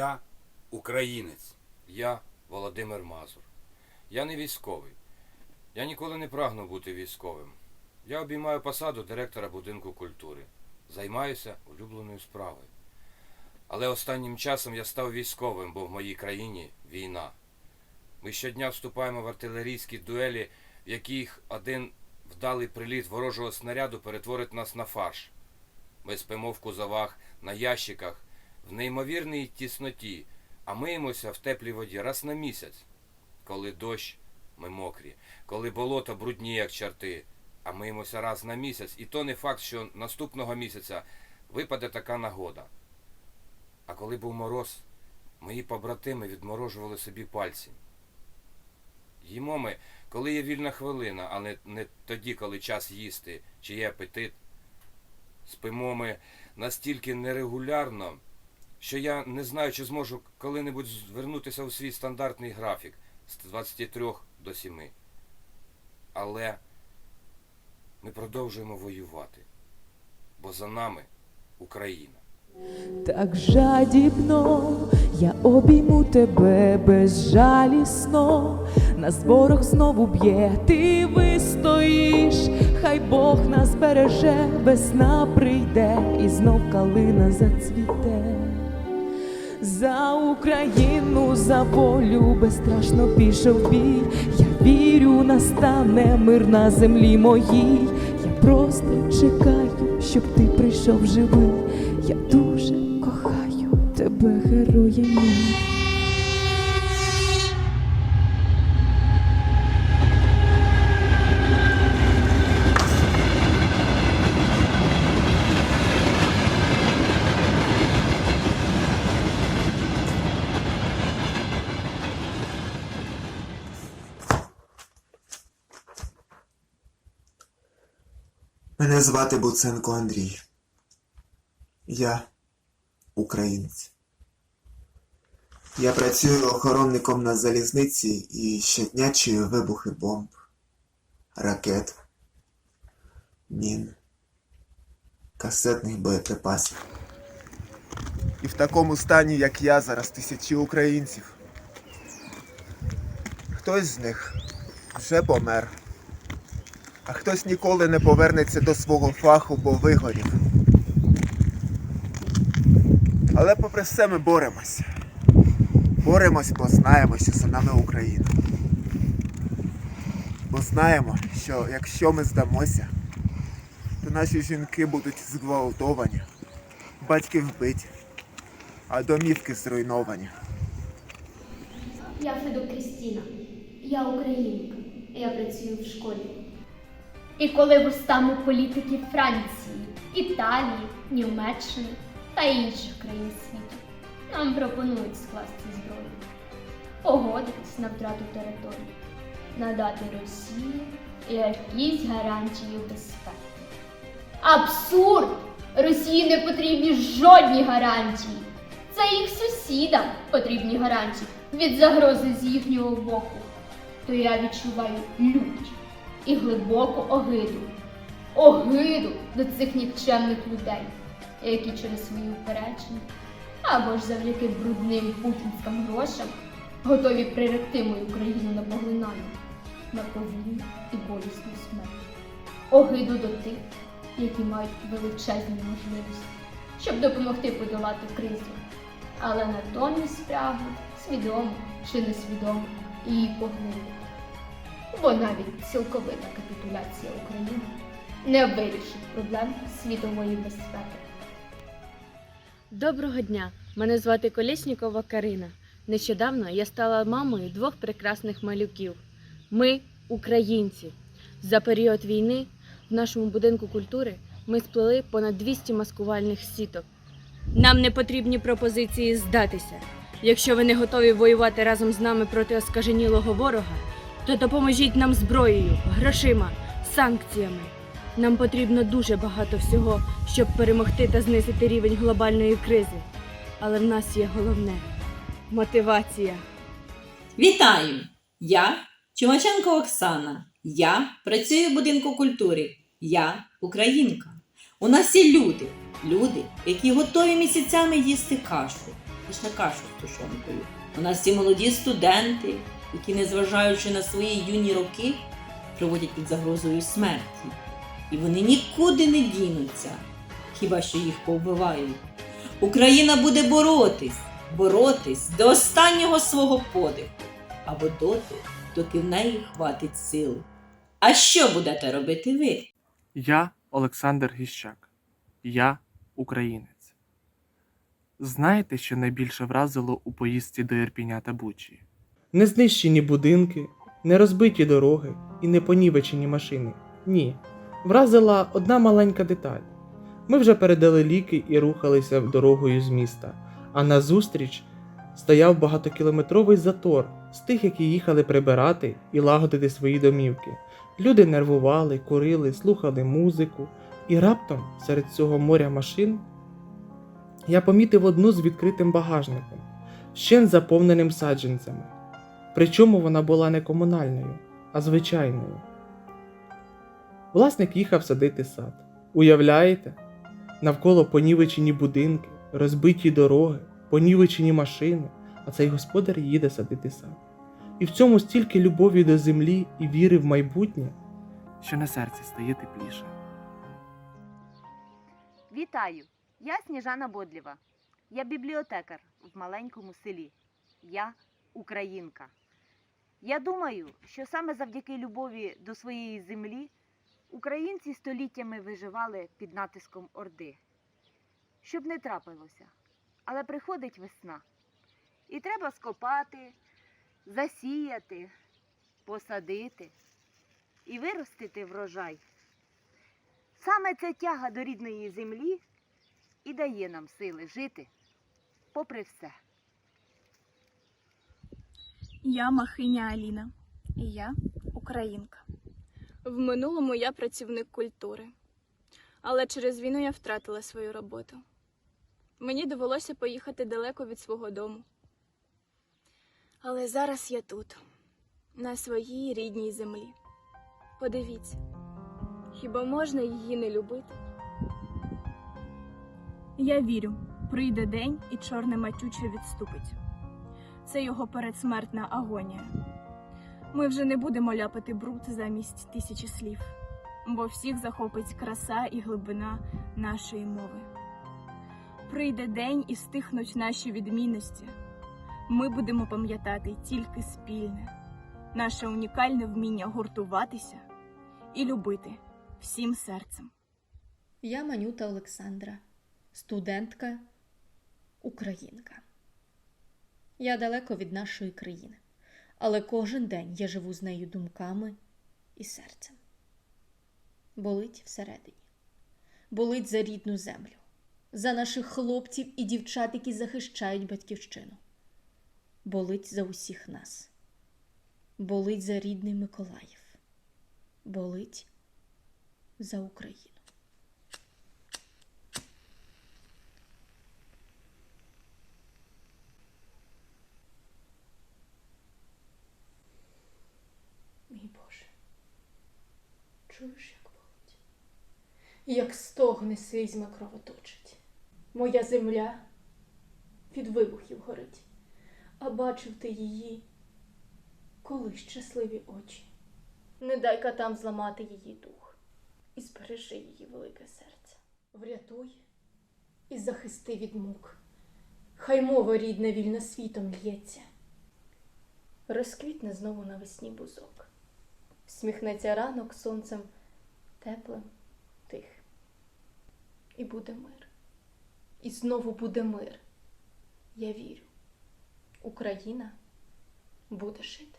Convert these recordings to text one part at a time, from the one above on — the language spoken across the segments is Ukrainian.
Я українець. Я Володимир Мазур. Я не військовий. Я ніколи не прагнув бути військовим. Я обіймаю посаду директора будинку культури. Займаюся улюбленою справою. Але останнім часом я став військовим, бо в моїй країні війна. Ми щодня вступаємо в артилерійські дуелі, в яких один вдалий приліт ворожого снаряду перетворить нас на фарш. Ми спимо в кузовах, на ящиках, в неймовірній тісноті, а миємося в теплій воді раз на місяць. Коли дощ, ми мокрі, коли болото брудні, як чорти, а миємося раз на місяць, і то не факт, що наступного місяця випаде така нагода. А коли був мороз, мої побратими відморожували собі пальці. Їмо ми, коли є вільна хвилина, а не, не тоді, коли час їсти, чи є апетит. Спимо ми настільки нерегулярно, що я не знаю, чи зможу коли-небудь звернутися у свій стандартний графік з 23 до 7. Але ми продовжуємо воювати, бо за нами Україна. Так жадібно я обійму тебе безжалісно, нас ворог знову б'є, ти вистоїш, хай Бог нас береже, весна прийде і знов калина зацвіте. За Україну, за волю безстрашно пішов бій. Я вірю, настане мир на землі моїй. Я просто чекаю, щоб ти прийшов живий. Я дуже кохаю тебе, героя. Мене звати Буценко Андрій. Я українець. Я працюю охоронником на залізниці і щодня чую вибухи бомб, ракет, мін, касетних боєприпасів. І в такому стані, як я, зараз тисячі українців. Хтось з них вже помер а хтось ніколи не повернеться до свого фаху, бо вигорів. Але попри все ми боремось. Боремось, бо знаємо, що за нами Україна. Бо знаємо, що якщо ми здамося, то наші жінки будуть зґвалтовані, батьки вбиті, а домівки зруйновані. Я Федо Крістіна. Я українка. Я працюю в школі. І коли вустами політиків Франції, Італії, Німеччини та інших країн світу нам пропонують скласти зброю, погодитись на втрату території, надати Росії якісь гарантії безпеки. Абсурд! Росії не потрібні жодні гарантії. Це їх сусідам потрібні гарантії від загрози з їхнього боку. То я відчуваю лють і глибоку огиду. Огиду до цих нікчемних людей, які через свої упередження або ж завдяки брудним путінським грошам готові приректи мою країну на поглинання, на повільну і болісну смерть. Огиду до тих, які мають величезні можливості, щоб допомогти подолати кризу, але натомість прагнуть свідомо чи несвідомо її поглинути бо навіть цілковита капітуляція України не вирішить проблем світової безпеки. Доброго дня! Мене звати Колєснікова Карина. Нещодавно я стала мамою двох прекрасних малюків. Ми українці. За період війни в нашому будинку культури ми сплели понад 200 маскувальних сіток. Нам не потрібні пропозиції здатися. Якщо ви не готові воювати разом з нами проти оскаженілого ворога, то допоможіть нам зброєю, грошима, санкціями. Нам потрібно дуже багато всього, щоб перемогти та знизити рівень глобальної кризи. Але в нас є головне мотивація. Вітаю! Я Чумаченко Оксана. Я працюю в будинку культури. Я українка. У нас є люди, люди, які готові місяцями їсти кашу, лише кашу з тушонкою. У нас ці молоді студенти, які, незважаючи на свої юні роки, проводять під загрозою смерті. І вони нікуди не дінуться, хіба що їх повбивають. Україна буде боротись, боротись до останнього свого подиху, або доти, доки в неї хватить сили. А що будете робити ви? Я Олександр Гіщак. Я українець. Знаєте, що найбільше вразило у поїздці до Ірпіня та Бучі? Не знищені будинки, не розбиті дороги і не понівечені машини. Ні. Вразила одна маленька деталь. Ми вже передали ліки і рухалися дорогою з міста, а назустріч стояв багатокілометровий затор з тих, які їхали прибирати і лагодити свої домівки. Люди нервували, курили, слухали музику, і раптом серед цього моря машин я помітив одну з відкритим багажником, ще заповненим саджанцями. Причому вона була не комунальною, а звичайною. Власник їхав садити сад. Уявляєте? Навколо понівечені будинки, розбиті дороги, понівечені машини, а цей господар їде садити сад. І в цьому стільки любові до землі і віри в майбутнє, що на серці стає тепліше. Вітаю! Я Сніжана Бодлєва. Я бібліотекар в маленькому селі. Я українка. Я думаю, що саме завдяки любові до своєї землі українці століттями виживали під натиском Орди. Щоб не трапилося. Але приходить весна. І треба скопати, засіяти, посадити і виростити врожай. Саме ця тяга до рідної землі і дає нам сили жити попри все. Я Махиня Аліна, і я українка. В минулому я працівник культури, але через війну я втратила свою роботу. Мені довелося поїхати далеко від свого дому. Але зараз я тут, на своїй рідній землі. Подивіться, хіба можна її не любити? Я вірю, прийде день і чорне матюче відступить це його передсмертна агонія. Ми вже не будемо ляпати бруд замість тисячі слів, бо всіх захопить краса і глибина нашої мови. Прийде день і стихнуть наші відмінності. Ми будемо пам'ятати тільки спільне, наше унікальне вміння гуртуватися і любити всім серцем. Я Манюта Олександра, студентка, українка. Я далеко від нашої країни, але кожен день я живу з нею думками і серцем. Болить всередині, болить за рідну землю, за наших хлопців і дівчат, які захищають батьківщину. Болить за усіх нас, болить за рідний Миколаїв, болить за Україну. Мій Боже, чуєш, як болить? Як стогне слізьми кровоточить. Моя земля від вибухів горить, а бачив ти її, коли щасливі очі. Не дай катам зламати її дух і збережи її велике серце. Врятуй і захисти від мук. Хай мова рідна вільна світом лється. Розквітне знову навесні бузок. Всміхнеться ранок сонцем теплим, тихим. І буде мир. І знову буде мир. Я вірю. Україна буде жити.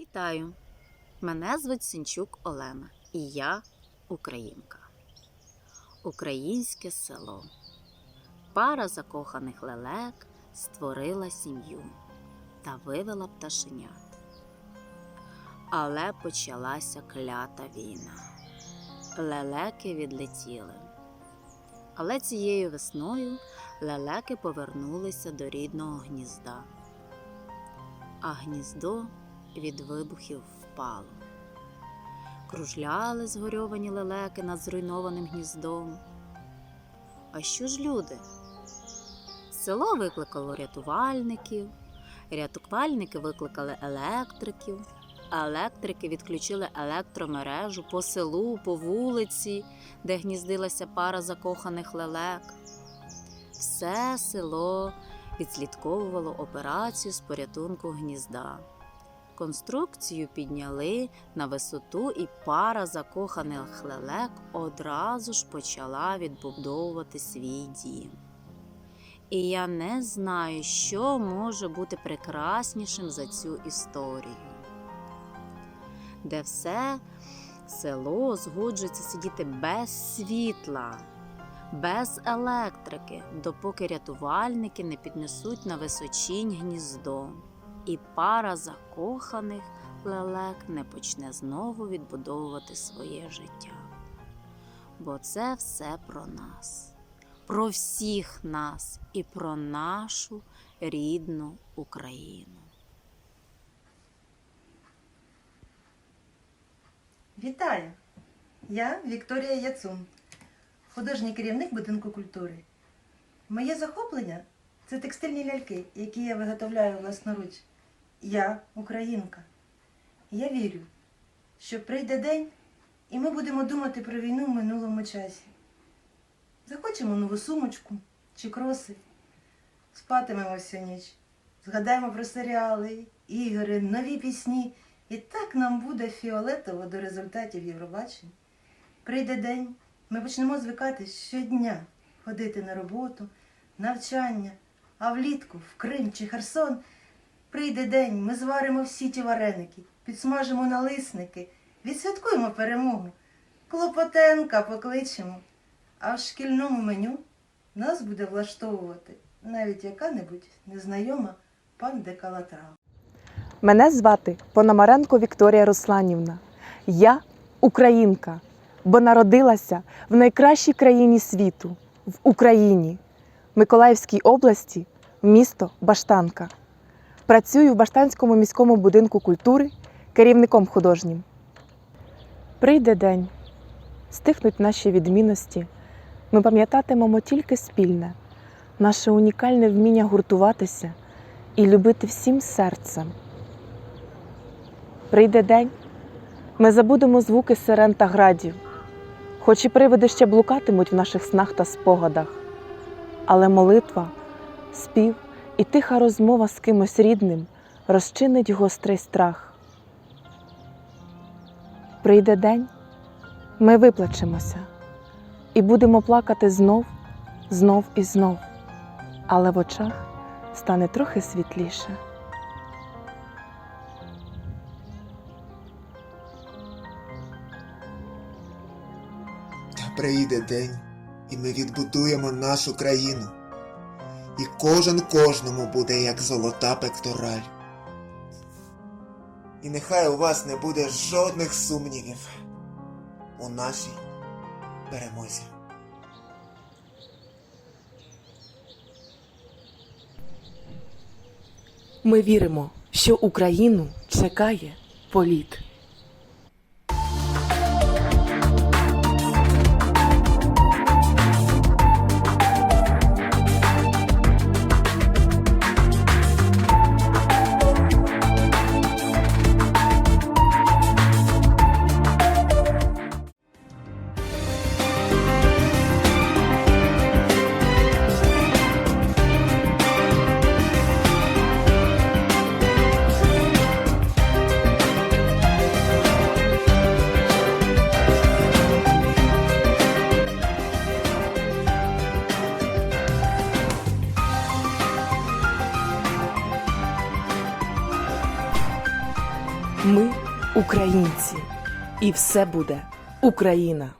Вітаю! Мене звуть Синчук Олена, і я українка. Українське село. Пара закоханих лелек створила сім'ю та вивела пташенят. Але почалася клята війна. Лелеки відлетіли. Але цією весною лелеки повернулися до рідного гнізда. А гніздо від вибухів впало. Кружляли згорьовані лелеки над зруйнованим гніздом. А що ж люди? Село викликало рятувальників, рятувальники викликали електриків, електрики відключили електромережу по селу, по вулиці, де гніздилася пара закоханих лелек. Все село відслідковувало операцію з порятунку гнізда. Конструкцію підняли на висоту, і пара закоханих лелек одразу ж почала відбудовувати свій дім. І я не знаю, що може бути прекраснішим за цю історію, де все село згоджується сидіти без світла, без електрики, допоки рятувальники не піднесуть на височінь гніздо, і пара закоханих лелек не почне знову відбудовувати своє життя. Бо це все про нас, про всіх нас і про нашу рідну Україну. Вітаю! Я Вікторія Яцун, художній керівник будинку культури. Моє захоплення це текстильні ляльки, які я виготовляю власноруч. Я українка. Я вірю, що прийде день, і ми будемо думати про війну в минулому часі. Захочемо нову сумочку чи кроси, спатимемо всю ніч, згадаємо про серіали, ігри, нові пісні. І так нам буде фіолетово до результатів Євробачення. Прийде день, ми почнемо звикати щодня ходити на роботу, навчання, а влітку в Крим чи Херсон. Прийде день, ми зваримо всі ті вареники, підсмажимо налисники, відсвяткуємо перемогу, Клопотенка покличемо, а в шкільному меню нас буде влаштовувати навіть яка-небудь незнайома пан Декалатрава. Мене звати Пономаренко Вікторія Русланівна. Я українка, бо народилася в найкращій країні світу в Україні, Миколаївській області, місто Баштанка. Працюю в Баштанському міському будинку культури керівником художнім. Прийде день, стихнуть наші відмінності. Ми пам'ятатимемо тільки спільне, наше унікальне вміння гуртуватися і любити всім серцем. Прийде день, ми забудемо звуки сирен та градів, хоч і привиди ще блукатимуть в наших снах та спогадах. Але молитва, спів і тиха розмова з кимось рідним розчинить гострий страх. Прийде день, ми виплачемося і будемо плакати знов, знов і знов, але в очах стане трохи світліше. Та прийде день, і ми відбудуємо нашу країну. І кожен кожному буде як золота пектораль. І нехай у вас не буде жодних сумнівів у нашій перемозі. Ми віримо, що Україну чекає політ. І все буде Україна.